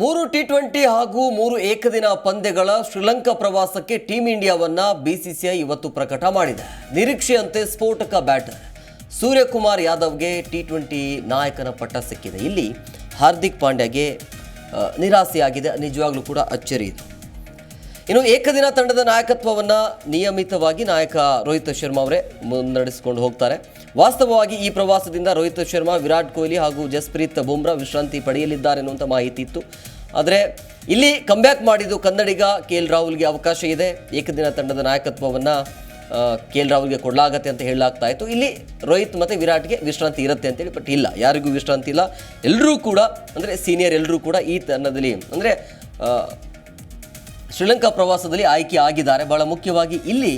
ಮೂರು T twenty ಹಾಗೂ ಮೂರು ಏಕದಿನ ಪಂದ್ಯಗಳ ಶ್ರೀಲಂಕಾ ಪ್ರವಾಸಕ್ಕೆ ಟೀಂ ಇಂಡಿಯಾವನ್ನ ಬಿಸಿಸಿಐ ಇವತ್ತು ಪ್ರಕಟ ಮಾಡಿದೆ. ನಿರೀಕ್ಷೆಯಂತೆ ಸ್ಫೋಟಕ ಬ್ಯಾಟರ್ ಸೂರ್ಯಕುಮಾರ್ ಯಾದವ್ಗೆ ಟಿ ಟ್ವೆಂಟಿ ನಾಯಕನ ಪಟ್ಟ ಸಿಕ್ಕಿದೆ. ಇಲ್ಲಿ ಹಾರ್ದಿಕ್ ಪಾಂಡ್ಯಗೆ ನಿರಾಸೆಯಾಗಿದೆ. ನಿಜವಾಗ್ಲೂ ಕೂಡ ಅಚ್ಚರಿ ಇನ್ನು ಏಕದಿನ ತಂಡದ ನಾಯಕತ್ವವನ್ನು ನಿಯಮಿತವಾಗಿ ನಾಯಕ ರೋಹಿತ್ ಶರ್ಮಾ ಅವರೇ ಮುನ್ನಡೆಸಿಕೊಂಡು ಹೋಗ್ತಾರೆ. ವಾಸ್ತವವಾಗಿ ಈ ಪ್ರವಾಸದಿಂದ ರೋಹಿತ್ ಶರ್ಮಾ, ವಿರಾಟ್ ಕೊಹ್ಲಿ ಹಾಗೂ ಜಸ್ಪ್ರೀತ್ ಬುಮ್ರಾ, ವಿಶ್ರಾಂತಿ ಪಡೆಯಲಿದ್ದಾರೆ ಅನ್ನುವಂಥ ಮಾಹಿತಿ ಇತ್ತು. ಆದರೆ ಇಲ್ಲಿ ಕಂಬ್ಯಾಕ್ ಮಾಡಿದ್ದು ಕನ್ನಡಿಗ ಕೆ ಎಲ್ ರಾಹುಲ್ಗೆ ಅವಕಾಶ ಇದೆ. ಏಕದಿನ ತಂಡದ ನಾಯಕತ್ವವನ್ನು ಕೆ ಎಲ್ ರಾಹುಲ್ಗೆ ಕೊಡಲಾಗತ್ತೆ ಅಂತ ಹೇಳಲಾಗ್ತಾ ಇತ್ತು. ಇಲ್ಲಿ ರೋಹಿತ್ ಮತ್ತು ವಿರಾಟ್ಗೆ ವಿಶ್ರಾಂತಿ ಇರುತ್ತೆ ಅಂತೇಳಿ ಬಟ್ ಇಲ್ಲ. ಯಾರಿಗೂ ವಿಶ್ರಾಂತಿ ಇಲ್ಲ. ಎಲ್ಲರೂ ಕೂಡ, ಅಂದರೆ ಸೀನಿಯರ್ ಎಲ್ಲರೂ ಕೂಡ ಈ ತಂಡದಲ್ಲಿ ಅಂದರೆ ಶ್ರೀಲಂಕಾ ಪ್ರವಾಸದಲ್ಲಿ ಆಯ್ಕೆ ಆಗಿದ್ದಾರೆ. ಬಹಳ ಮುಖ್ಯವಾಗಿ ಇಲ್ಲಿ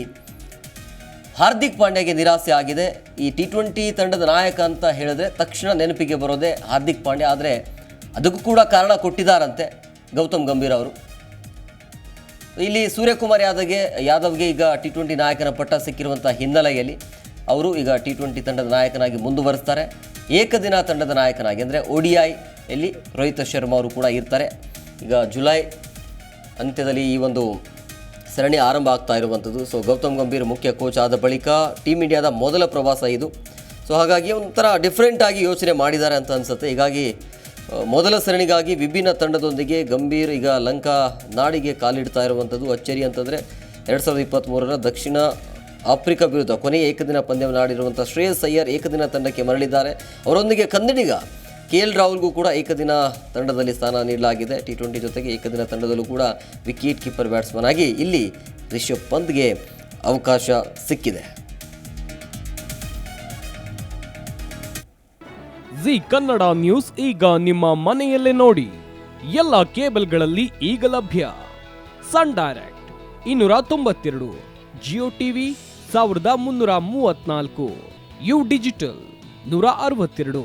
ಹಾರ್ದಿಕ್ ಪಾಂಡ್ಯಗೆ ನಿರಾಸೆ ಆಗಿದೆ. ಈ ಟಿ ಟ್ವೆಂಟಿ ತಂಡದ ನಾಯಕ ಅಂತ ಹೇಳಿದ್ರೆ ತಕ್ಷಣ ನೆನಪಿಗೆ ಬರೋದೇ ಹಾರ್ದಿಕ್ ಪಾಂಡ್ಯ. ಆದರೆ ಅದಕ್ಕೂ ಕೂಡ ಕಾರಣ ಕೊಟ್ಟಿದ್ದಾರಂತೆ ಗೌತಮ್ ಗಂಭೀರ್ ಅವರು. ಇಲ್ಲಿ ಸೂರ್ಯಕುಮಾರ್ ಯಾದವ್ಗೆ ಯಾದವ್ಗೆ ಈಗ ಟಿ ಟ್ವೆಂಟಿ ನಾಯಕನ ಪಟ್ಟ ಸಿಕ್ಕಿರುವಂಥ ಹಿನ್ನೆಲೆಯಲ್ಲಿ ಅವರು ಈಗ ಟಿ ಟ್ವೆಂಟಿ ತಂಡದ ನಾಯಕನಾಗಿ ಮುಂದುವರಿಸ್ತಾರೆ. ಏಕದಿನ ತಂಡದ ನಾಯಕನಾಗಿ ಅಂದರೆ ಒ ಡಿ ಐಯಲ್ಲಿ ರೋಹಿತ್ ಶರ್ಮಾ ಅವರು ಕೂಡ ಇರ್ತಾರೆ. ಈಗ ಜುಲೈ ಅಂತ್ಯದಲ್ಲಿ ಈ ಒಂದು ಸರಣಿ ಆರಂಭ ಆಗ್ತಾ ಇರುವಂಥದ್ದು. ಸೊ ಗೌತಮ್ ಗಂಭೀರ್ ಮುಖ್ಯ ಕೋಚ್ ಆದ ಬಳಿಕ ಟೀಮ್ ಇಂಡಿಯಾದ ಮೊದಲ ಪ್ರವಾಸ ಇದು. ಸೊ ಹಾಗಾಗಿ ಒಂಥರ ಡಿಫ್ರೆಂಟ್ ಆಗಿ ಯೋಚನೆ ಮಾಡಿದ್ದಾರೆ ಅಂತ ಅನಿಸುತ್ತೆ. ಹೀಗಾಗಿ ಮೊದಲ ಸರಣಿಗಾಗಿ ವಿಭಿನ್ನ ತಂಡದೊಂದಿಗೆ ಗಂಭೀರ್ ಈಗ ಲಂಕಾ ನಾಡಿಗೆ ಕಾಲಿಡ್ತಾ ಇರುವಂಥದ್ದು. ಅಚ್ಚರಿ ಅಂತಂದರೆ ಎರಡು ಸಾವಿರದ ಇಪ್ಪತ್ತ್ಮೂರರ ದಕ್ಷಿಣ ಆಫ್ರಿಕಾ ವಿರುದ್ಧ ಕೊನೆಯ ಏಕದಿನ ಪಂದ್ಯವನ್ನು ಆಡಿರುವಂಥ ಶ್ರೇಯಸ್ ಅಯ್ಯರ್ ಏಕದಿನ ತಂಡಕ್ಕೆ ಮರಳಿದ್ದಾರೆ. ಅವರೊಂದಿಗೆ ಕನ್ನಡಿಗ ಕೆ ಎಲ್ ರಾಹುಲ್ಗೂ ಕೂಡ ಏಕದಿನ ತಂಡದಲ್ಲಿ ಸ್ಥಾನ ನೀಡಲಾಗಿದೆ. ಟಿ ಟ್ವೆಂಟಿ ಜೊತೆಗೆ ಏಕದಿನ ತಂಡದಲ್ಲೂ ಕೂಡ ವಿಕೆಟ್ ಕೀಪರ್ ಬ್ಯಾಟ್ಸ್ಮನ್ ಆಗಿ ಇಲ್ಲಿ ರಿಷಬ್ ಪಂತ್ಗೆ ಅವಕಾಶ ಸಿಕ್ಕಿದೆ. ಜಿ ಕನ್ನಡ ನ್ಯೂಸ್ ಈಗ ನಿಮ್ಮ ಮನೆಯಲ್ಲೇ ನೋಡಿ. ಎಲ್ಲ ಕೇಬಲ್ಗಳಲ್ಲಿ ಈಗ ಲಭ್ಯ. ಸನ್ ಡೈರೆಕ್ಟ್ ಇನ್ನೂರ ತೊಂಬತ್ತೆರಡು ಜಿಯೋ ಟಿವಿ ಸಾವಿರದ ಮುನ್ನೂರ ಮೂವತ್ನಾಲ್ಕು ಯು ಡಿಜಿಟಲ್ ನೂರ ಅರವತ್ತೆರಡು.